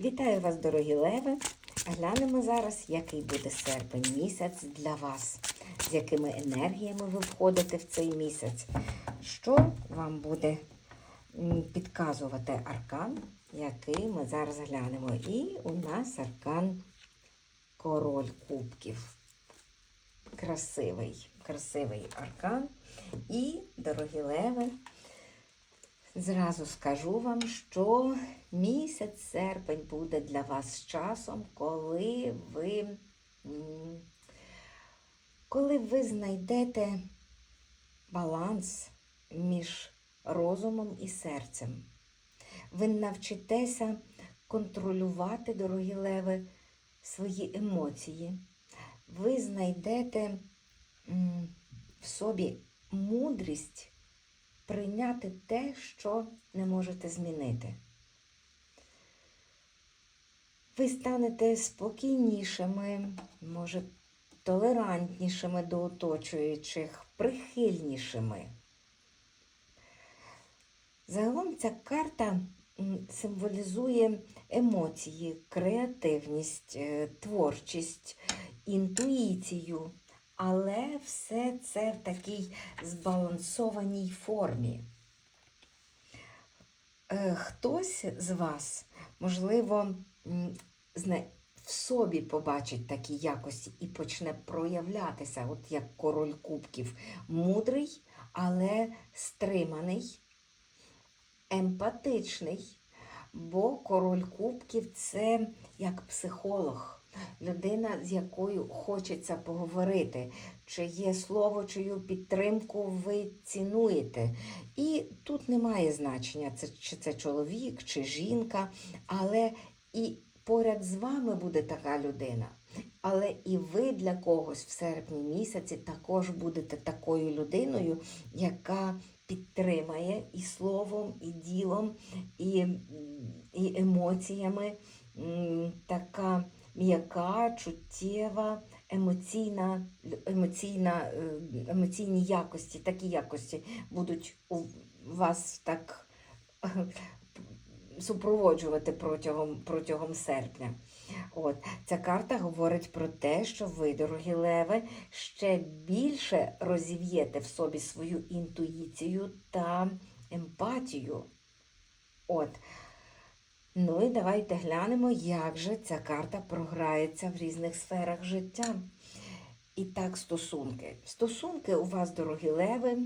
Вітаю вас, дорогі леви! Глянемо зараз, який буде серпень місяць для вас, з якими енергіями ви входите в цей місяць. Що вам буде підказувати аркан, який ми зараз глянемо. І у нас аркан Король Кубків. Красивий, красивий аркан. І, дорогі леви, Зразу скажу вам, що місяць серпень буде для вас часом, коли ви, коли ви знайдете баланс між розумом і серцем. Ви навчитеся контролювати, дорогі леви, свої емоції. Ви знайдете в собі мудрість прийняти те, що не можете змінити. Ви станете спокійнішими, може, толерантнішими до оточуючих, прихильнішими. Загалом ця карта символізує емоції, креативність, е, творчість, інтуїцію, але все це в такій збалансованій формі. Е, Хтось з вас, можливо, в собі побачить такі якості і почне проявлятися, от як король кубків, мудрий, але стриманий, емпатичний, бо король кубків це як психолог людина, з якою хочеться поговорити, чиє слово, чию підтримку ви цінуєте. І тут немає значення, чи це чоловік, чи жінка, але і поряд з вами буде така людина. Але і ви для когось в серпні місяці також будете такою людиною, яка підтримає і словом, і ділом, і, і емоціями. М'яка, чуттєва, емоційна, емоційна, е, емоційні якості, такі якості будуть у вас так супроводжувати протягом, протягом серпня. От. Ця карта говорить про те, що ви, дорогі леви, ще більше розів'єте в собі свою інтуїцію та емпатію. От. Ну і давайте глянемо, як же ця карта програється в різних сферах життя. І так, стосунки. Стосунки у вас, дорогі леви,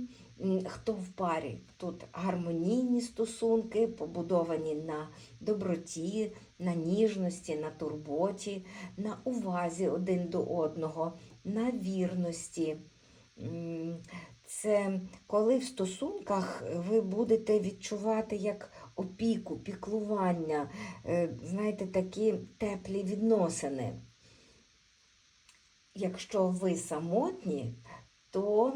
хто в парі? Тут гармонійні стосунки, побудовані на доброті, на ніжності, на турботі, на увазі один до одного, на вірності. Це коли в стосунках ви будете відчувати як опіку, піклування, е, знаєте, такі теплі відносини. Якщо ви самотні, то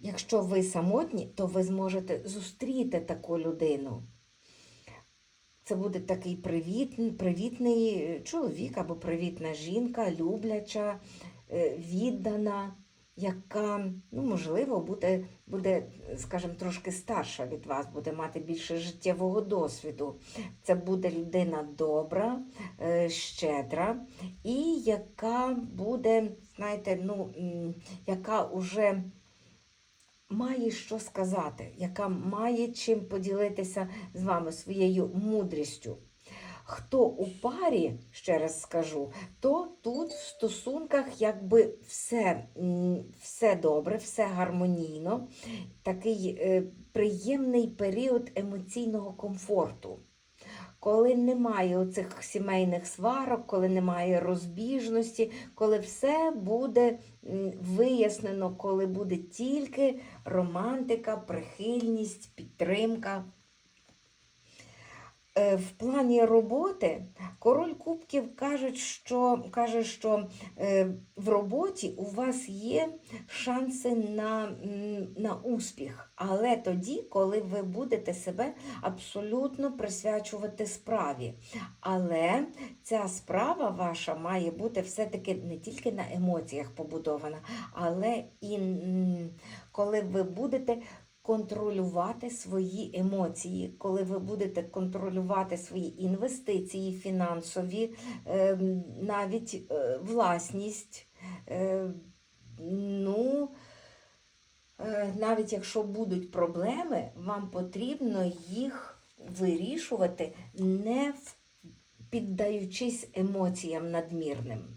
якщо ви самотні, то ви зможете зустріти таку людину. Це буде такий привіт, привітний чоловік або привітна жінка, любляча, е, віддана, яка, ну, можливо, буде, буде, скажімо, трошки старша від вас, буде мати більше життєвого досвіду. Це буде людина добра, е, щедра і яка буде, знаєте, ну, яка уже має що сказати, яка має чим поділитися з вами своєю мудрістю. Хто у парі, ще раз скажу, то тут в стосунках якби все, все добре, все гармонійно, такий е, приємний період емоційного комфорту. Коли немає оцих сімейних сварок, коли немає розбіжності, коли все буде вияснено, коли буде тільки романтика, прихильність, підтримка. Е, В плані роботи король кубків кажуть, що, каже, що е, в роботі у вас є шанси на, на успіх, але тоді, коли ви будете себе абсолютно присвячувати справі. Але ця справа ваша має бути все-таки не тільки на емоціях побудована, але і коли ви будете контролювати свої емоції, коли ви будете контролювати свої інвестиції фінансові, е, навіть е, власність. е, Ну, е, навіть якщо будуть проблеми, вам потрібно їх вирішувати, не в- піддаючись емоціям надмірним.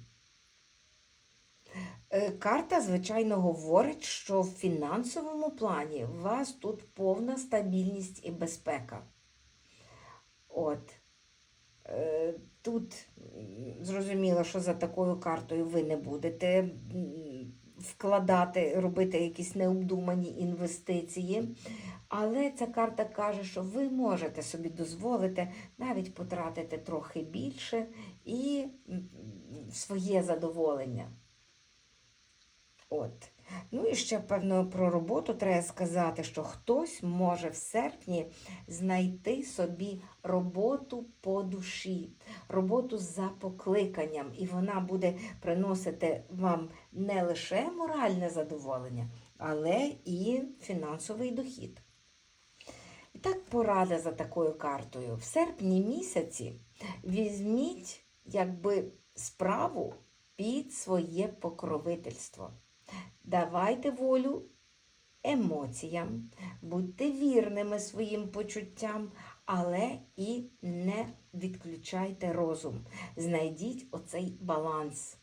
Е, Карта, звичайно, говорить, що в фінансовому плані у вас тут повна стабільність і безпека. От. Е, Тут зрозуміло, що за такою картою ви не будете вкладати, робити якісь необдумані інвестиції. Але ця карта каже, що ви можете собі дозволити навіть потратити трохи більше і своє задоволення. От. Ну і ще, певно, про роботу треба сказати, що хтось може в серпні знайти собі роботу по душі, роботу за покликанням, і вона буде приносити вам не лише моральне задоволення, але і фінансовий дохід. І так порада за такою картою. В серпні місяці візьміть якби справу під своє покровительство. Давайте волю емоціям, будьте вірними своїм почуттям, але і не відключайте розум. Знайдіть оцей баланс.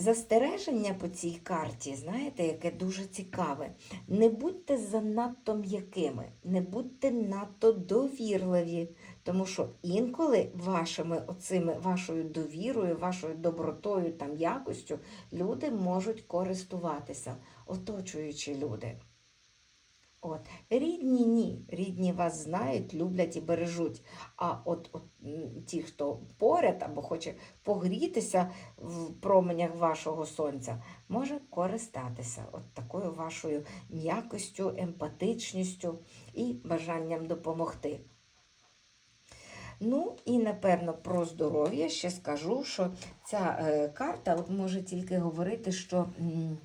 Застереження по цій карті, знаєте, яке дуже цікаве. Не будьте занадто м'якими, не будьте надто довірливі, тому що інколи вашими оцими, вашою довірою, вашою добротою та якостю люди можуть користуватися, оточуючі люди. От. Рідні ні. Рідні вас знають, люблять і бережуть. А от, от ті, хто поряд або хоче погрітися в променях вашого сонця, може користатися от такою вашою м'якостю, емпатичністю і бажанням допомогти. Ну і напевно про здоров'я ще скажу, що ця е, карта от може тільки говорити, що м,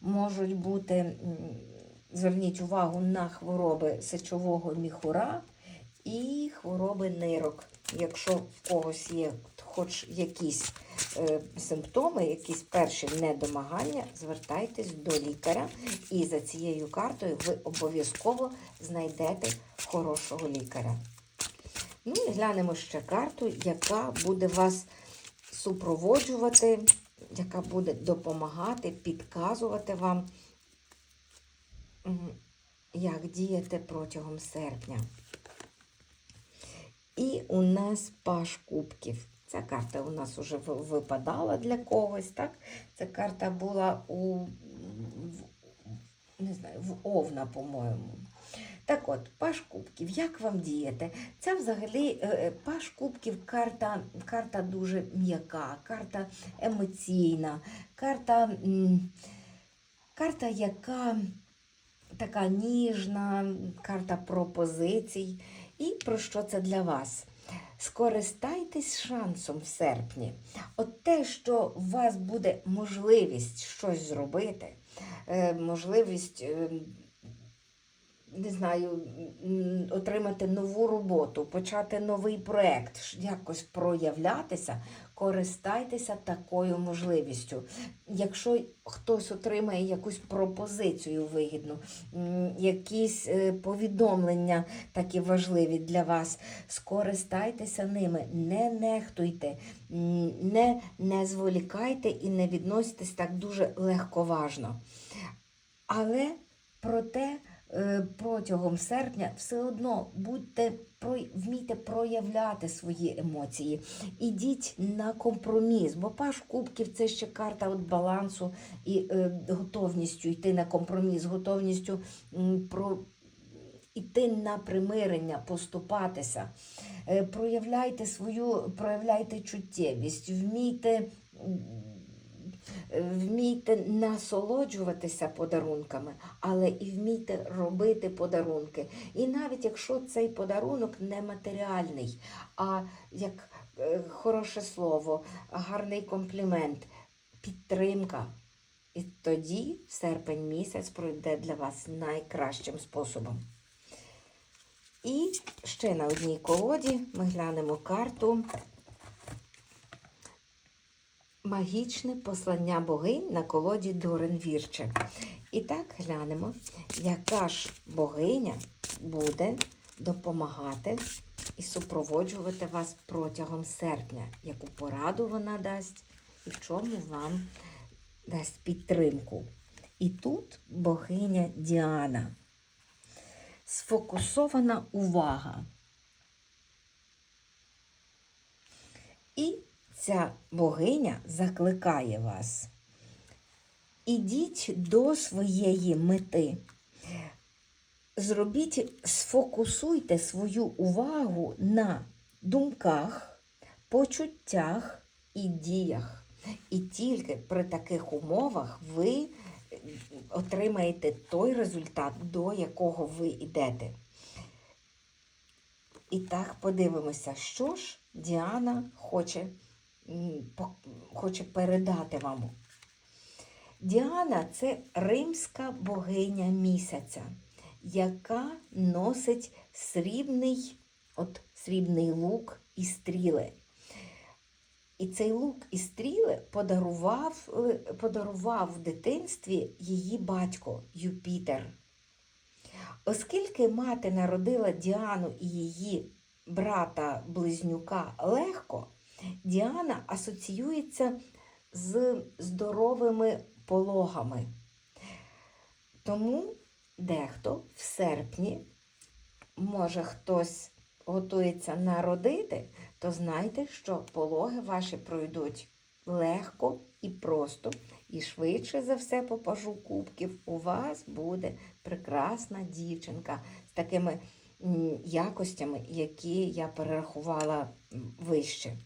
можуть бути, м, зверніть увагу на хвороби сечового міхура і хвороби нирок. Якщо в когось є хоч якісь е, симптоми, якісь перші недомагання, звертайтесь до лікаря, і за цією картою ви обов'язково знайдете хорошого лікаря. Ну і глянемо ще карту, яка буде вас супроводжувати, яка буде допомагати, підказувати вам, як діяти протягом серпня. І у нас паш кубків. Ця карта у нас вже випадала для когось, так? Ця карта була у в, не знаю, в Овна, по-моєму. Так от, паш кубків, як вам діяти? Це взагалі е, е, паш кубків карта, карта дуже м'яка, карта емоційна, карта, карта, яка така ніжна, карта пропозицій. І про що це для вас? Скористайтесь шансом в серпні. От те, що у вас буде можливість щось зробити, е, можливість. е, не знаю, отримати нову роботу, почати новий проєкт, якось проявлятися, користайтеся такою можливістю. Якщо хтось отримає якусь пропозицію вигідну, якісь е, повідомлення такі важливі для вас, скористайтеся ними, не нехтуйте, не, не зволікайте і не відноситесь так дуже легковажно. Але проте протягом серпня все одно будьте вмійте проявляти свої емоції. Ідіть на компроміс, бо паш кубків це ще карта от балансу і е, готовністю йти на компроміс, готовністю про. Іти на примирення, поступатися, Е, проявляйте свою, проявляйте чуттєвість, вмійте вмійте насолоджуватися подарунками, але і вмійте робити подарунки. І навіть якщо цей подарунок не матеріальний, а як е, хороше слово, гарний комплімент, підтримка. І тоді серпень місяць пройде для вас найкращим способом. І ще на одній колоді ми глянемо карту Магічне послання богинь на колоді Дорен Вірче. І так глянемо, яка ж богиня буде допомагати і супроводжувати вас протягом серпня, яку пораду вона дасть і в чому вам дасть підтримку. І тут богиня Діана. Сфокусована увага. І ця богиня закликає вас. Ідіть до своєї мети. Зробіть, сфокусуйте свою увагу на думках, почуттях і діях. І тільки при таких умовах ви отримаєте той результат, до якого ви йдете. І так подивимося, що ж Діана хоче, хоче передати вам. Діана це римська богиня місяця, яка носить срібний, от, срібний лук і стріли. І цей лук і стріли подарував, е, подарував в дитинстві її батько Юпітер. Оскільки мати народила Діану і її брата-близнюка легко, Діана асоціюється з здоровими пологами. Тому дехто в серпні, може хтось готується народити, то знайте, що пологи ваші пройдуть легко і просто, і швидше за все по пажу кубків у вас буде прекрасна дівчинка з такими якостями, які я перерахувала вище.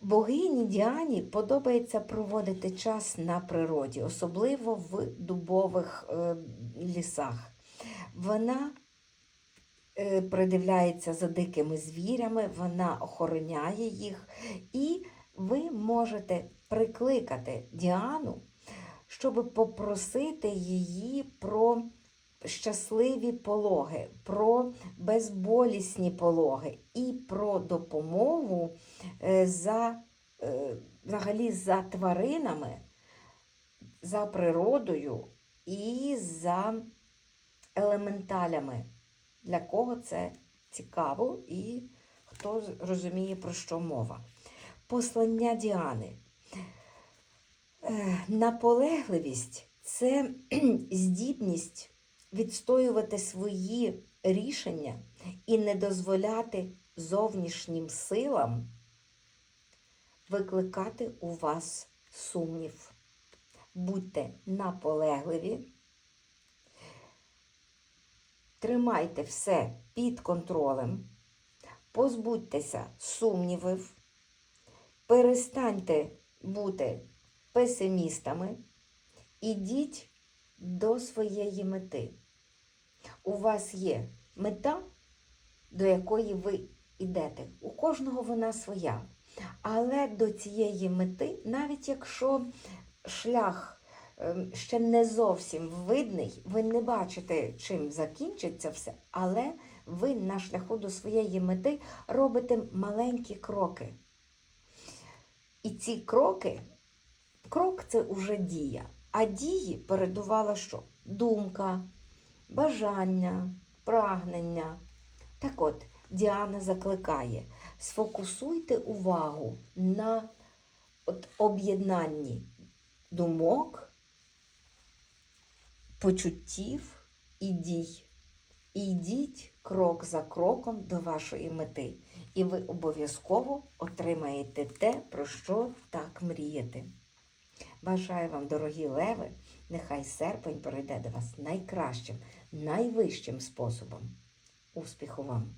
Богині Діані подобається проводити час на природі, особливо в дубових е, лісах. Вона е, придивляється за дикими звірями, вона охороняє їх, і ви можете прикликати Діану, щоб попросити її про щасливі пологи, про безболісні пологи і про допомогу е, за, е, взагалі за тваринами, за природою і за елементалями. Для кого це цікаво і хто розуміє, про що мова. Послання Діани. Е, Наполегливість це здібність відстоювати свої рішення і не дозволяти зовнішнім силам викликати у вас сумнів. Будьте наполегливі, тримайте все під контролем, позбудьтеся сумнівів, перестаньте бути песимістами, ідіть до своєї мети. У вас є мета, до якої ви йдете. У кожного вона своя. Але до цієї мети, навіть якщо шлях ем, ще не зовсім видний, ви не бачите, чим закінчиться все, але ви на шляху до своєї мети робите маленькі кроки. І ці кроки, крок це уже дія. А дії передувала що? Думка, бажання, прагнення. Так от, Діана закликає: сфокусуйте увагу на об'єднанні думок, почуттів і дій. І йдіть крок за кроком до вашої мети. І ви обов'язково отримаєте те, про що так мрієте. Бажаю вам, дорогі леви, нехай серпень перейде до вас найкращим, найвищим способом. Успіху вам!